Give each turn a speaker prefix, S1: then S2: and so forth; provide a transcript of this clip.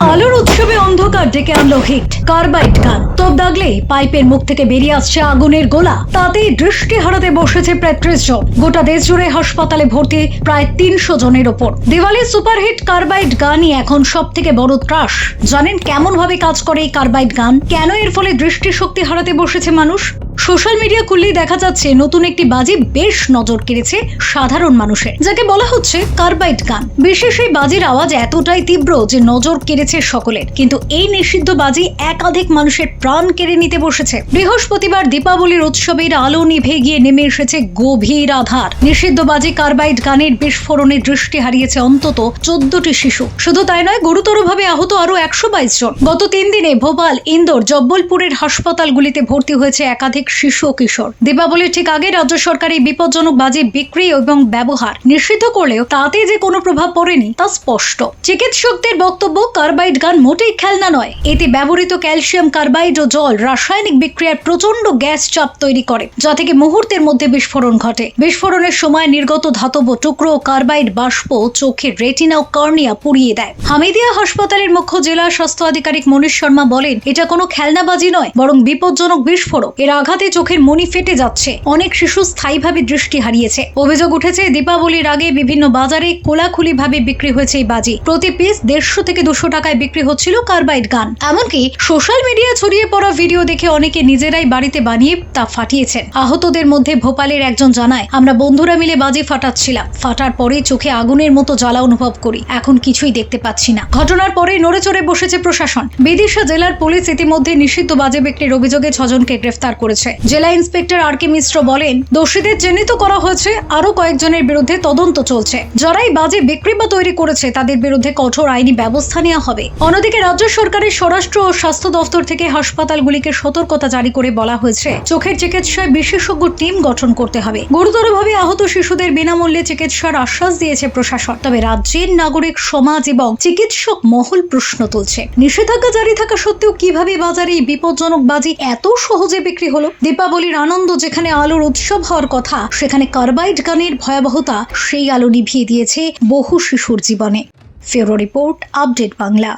S1: আলোর উৎসবে অন্ধকার ডেকে আনলো হিট। কার্বাইট গান। তোপ দাগলে পাইপের মুখ থেকে বেরিয়ে আসছে আগুনের গোলা। তাতেই দৃষ্টি হারাতে বসেছে প্রায় ত্রিশ জন। গোটা দেশ জুড়ে হাসপাতালে ভর্তি প্রায় তিনশো জনের ওপর। দিওয়ালি সুপারহিট কার্বাইট গানই এখন সব থেকে বড় ত্রাস। জানেন কেমন ভাবে কাজ করে এই কার্বাইট গান? কেন এর ফলে দৃষ্টিশক্তি হারাতে বসেছে মানুষ? সোশ্যাল মিডিয়া খুললেই দেখা যাচ্ছে নতুন একটি বাজি বেশ নজর কেড়েছে সাধারণ মানুষের। যাকে বলা হচ্ছে কার্বাইট গান। বিশেষ এই বাজির আওয়াজ এতটাই তীব্র যে নজর কেড়েছে সকলের। কিন্তু এই নিষিদ্ধ বাজি একাধিক মানুষের প্রাণ কেড়ে নিতে বসেছে। বৃহস্পতিবার দীপাবলির উৎসবের আলো নিভে গিয়ে নেমে এসেছে গভীর আধার। নিষিদ্ধ বাজি কার্বাইট গানের বিস্ফোরণে দৃষ্টি হারিয়েছে অন্তত চোদ্দটি শিশু। শুধু তাই নয়, গুরুতরভাবে আহত আরও একশো বাইশ জন। গত তিন দিনে ভোপাল, ইন্দোর, জব্বলপুরের হাসপাতালগুলিতে ভর্তি হয়েছে একাধিক শিশু কিশোর। দীপাবলির ঠিক আগে রাজ্য সরকার এই বিপজ্জনক বাজি বিক্রি এবং ব্যবহার নিষিদ্ধ করলেও তাতে যে কোনো প্রভাব পড়েনি তা স্পষ্ট। চিকিৎসকদের বক্তব্য, কার্বাইড গান মোটেই খেলনা নয়। এতে ব্যবহৃত ক্যালসিয়াম, কার্বাইড ও জল রাসায়নিক বিক্রিয়ার প্রচণ্ড গ্যাস চাপ তৈরি করে, যা থেকে মুহূর্তের মধ্যে বিস্ফোরণ ঘটে। বিস্ফোরণের সময় নির্গত ধাতব টুকরো কার্বাইড বাষ্প চোখের রেটিনা ও কর্নিয়া পুড়িয়ে দেয়। হামিদিয়া হাসপাতালের মুখ্য জেলা স্বাস্থ্য আধিকারিক মনীষ শর্মা বলেন, এটা কোনো খেলনাবাজি নয়, বরং বিপজ্জনক বিস্ফোরক। এর আঘাতে চোখের মনি ফেটে যাচ্ছে। অনেক শিশু স্থায়ীভাবে দৃষ্টি হারিয়েছে। অভিযোগ উঠেছে, দীপাবলির আগে বিভিন্ন বাজারে কোলাকুলি ভাবে বিক্রি হয়েছে এই বাজি। প্রতি পিস দেড়শো থেকে দুশো টাকায় বিক্রি হচ্ছিল কার্বাইড গান। এমনকি সোশ্যাল মিডিয়া ছড়িয়ে পড়া ভিডিও দেখে অনেকে নিজেরাই বাড়িতে বানিয়ে তা ফাটিয়েছেন। আহতদের মধ্যে ভোপালের একজন জানায়, আমরা বন্ধুরা মিলে বাজি ফাটাচ্ছিলাম। ফাটার পরে চোখে আগুনের মতো জ্বালা অনুভব করি। এখন কিছুই দেখতে পাচ্ছি না। ঘটনার পরে নড়ে চড়ে বসেছে প্রশাসন। বিদিশা জেলার পুলিশ ইতিমধ্যে নিষিদ্ধ বাজে বিক্রির অভিযোগে ছজনকে গ্রেফতার করেছে। জেলা ইন্সপেক্টর আর কে মিশ্র বলেন, দোষীদের চিহ্নিত করা হয়েছে আরও কয়েকজনের বিরুদ্ধে তদন্ত চলছে। যারাই বাজে বিক্রি বা তৈরি করেছে, তাদের বিরুদ্ধে কঠোর আইনি ব্যবস্থা নেওয়া হবে। অন্যদিকে রাজ্য সরকারের স্বরাষ্ট্র ও স্বাস্থ্য দফতর থেকে হাসপাতালগুলিকে সতর্কতা জারি করে বলা হয়েছে, চোখের চিকিৎসায় বিশেষজ্ঞ টিম গঠন করতে হবে। গুরুতরভাবে আহত শিশুদের বিনামূল্যে চিকিৎসার আশ্বাস দিয়েছে প্রশাসন। তবে রাজ্যের নাগরিক, সমাজ এবং চিকিৎসক মহল প্রশ্ন তুলছে। নিষেধাজ্ঞা জারি থাকা সত্ত্বেও কীভাবে বাজারে এই বিপজ্জনক বাজি এত সহজে বিক্রি হলো? দীপাবলির আনন্দ যেখানে আলোর উৎসব হওয়ার কথা, সেখানে কার্বাইড গানের ভয়াবহতা, সেই আলো নিভিয়ে দিয়েছে বহু শিশুর জীবনে। ফেরো রিপোর্ট, আপডেট বাংলা।